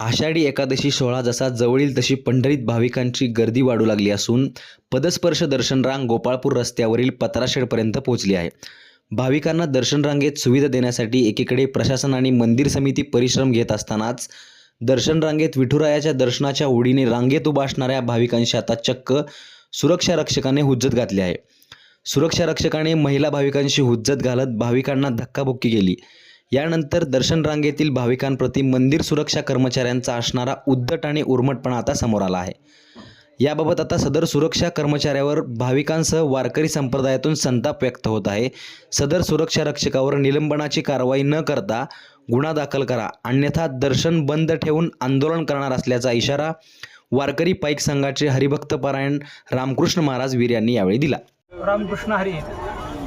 आषाढी एकादशी सोहळा जसा जवळील तशी पंढरीत भाविकांची गर्दी वाढू लागली असून पदस्पर्श दर्शन रांग गोपाळपूर रस्त्यावरील पत्राशेडपर्यंत पोहोचली आहे. भाविकांना दर्शन रांगेत सुविधा देण्यासाठी एकीकडे प्रशासन आणि मंदिर समिती परिश्रम घेत असतानाच दर्शन रांगेत विठुरायाच्या दर्शनाच्या ओढीने रांगेत उभा असणाऱ्या भाविकांशी आता चक्क सुरक्षा रक्षकाने हुज्जत घातली आहे. सुरक्षा रक्षकाने महिला भाविकांशी हुज्जत घालत भाविकांना धक्काबुक्की केली. यानंतर दर्शन रांगेतील भाविकांप्रती मंदिर सुरक्षा कर्मचाऱ्यांचा असणारा उद्धट आणि उर्मटपणा आता समोर आला आहे. याबाबत आता सदर सुरक्षा कर्मचाऱ्यावर भाविकांसह वारकरी संप्रदायातून संताप व्यक्त होत आहे. सदर सुरक्षा रक्षकावर निलंबनाची कारवाई न करता गुन्हा दाखल करा. अन्यथा दर्शन बंद ठेवून आंदोलन करणार असल्याचा इशारा वारकरी पाईक संघाचे हरिभक्त पारायण रामकृष्ण महाराज वीर यांनी यावेळी दिला. रामकृष्ण हरी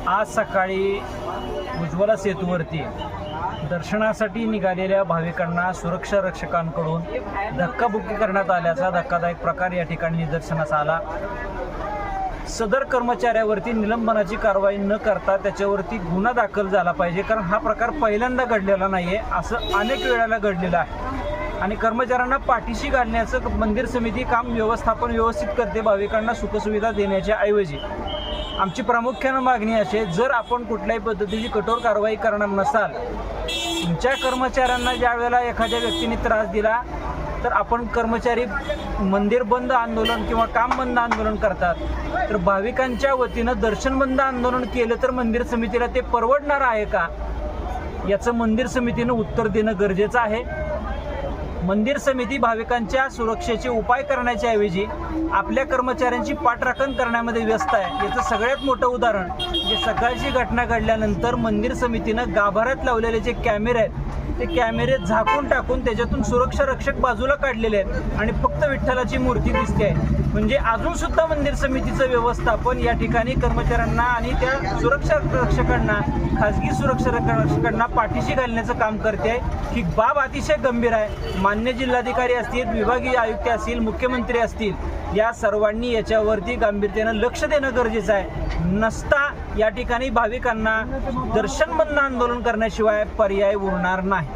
आज सकाळी उज्ज्वला सेतूवरती दर्शनासाठी निघालेल्या भाविकांना सुरक्षा रक्षकांकडून धक्काबुक्की करण्यात आल्याचा धक्कादायक प्रकार या ठिकाणी निदर्शनास आला. सदर कर्मचाऱ्यावरती निलंबनाची कारवाई न करता त्याच्यावरती गुन्हा दाखल झाला पाहिजे कारण हा प्रकार पहिल्यांदा घडलेला नाही आहे असं अनेक वेळाला घडलेलं आहे. आणि कर्मचाऱ्यांना पाठीशी घालण्याचं मंदिर समिती काम व्यवस्थापन व्यवस्थित करते भाविकांना सुखसुविधा देण्याच्या ऐवजी. आमची प्रामुख्यानं मागणी अशी आहे जर आपण कुठल्याही पद्धतीची कठोर कारवाई करणार नसाल तुमच्या कर्मचाऱ्यांना ज्या वेळेला एखाद्या व्यक्तीने त्रास दिला तर आपण कर्मचारी मंदिर बंद आंदोलन किंवा काम बंद आंदोलन करतात. तर भाविकांच्या वतीनं दर्शन बंद आंदोलन केलं तर मंदिर समितीला ते परवडणार आहे का? याचं मंदिर समितीनं उत्तर देणं गरजेचं आहे. मंदिर समिती भाविकांच्या सुरक्षेचे उपाय करण्याच्या ऐवजी आपल्या कर्मचाऱ्यांची पाठराखण करण्यामध्ये व्यस्त आहे. याचं सगळ्यात मोठं उदाहरण जे सकाळची घटना घडल्यानंतर मंदिर समितीनं गाभाऱ्यात लावलेले जे कॅमेरे आहेत ते कॅमेरे झाकून टाकून त्याच्यातून सुरक्षा रक्षक बाजूला काढलेले आहेत आणि फक्त विठ्ठलाची मूर्ती दिसते आहे. म्हणजे अजून सुद्धा मंदिर समितीचं व्यवस्थापन या ठिकाणी कर्मचाऱ्यांना आणि त्या सुरक्षा रक्षकांना खाजगी सुरक्षा रक्षकांना पाठीशी घालण्याचं काम करते आहे. ही बाब अतिशय गंभीर आहे. मान्य जिल्हाधिकारी असतील विभागीय आयुक्त असतील मुख्यमंत्री असतील या सर्वांनी याच्यावरती गांभीर्यानं लक्ष देणं गरजेचं आहे. नसता या ठिकाणी भाविकांना दर्शनबंद आंदोलन करण्याशिवाय पर्याय उरणार नाही.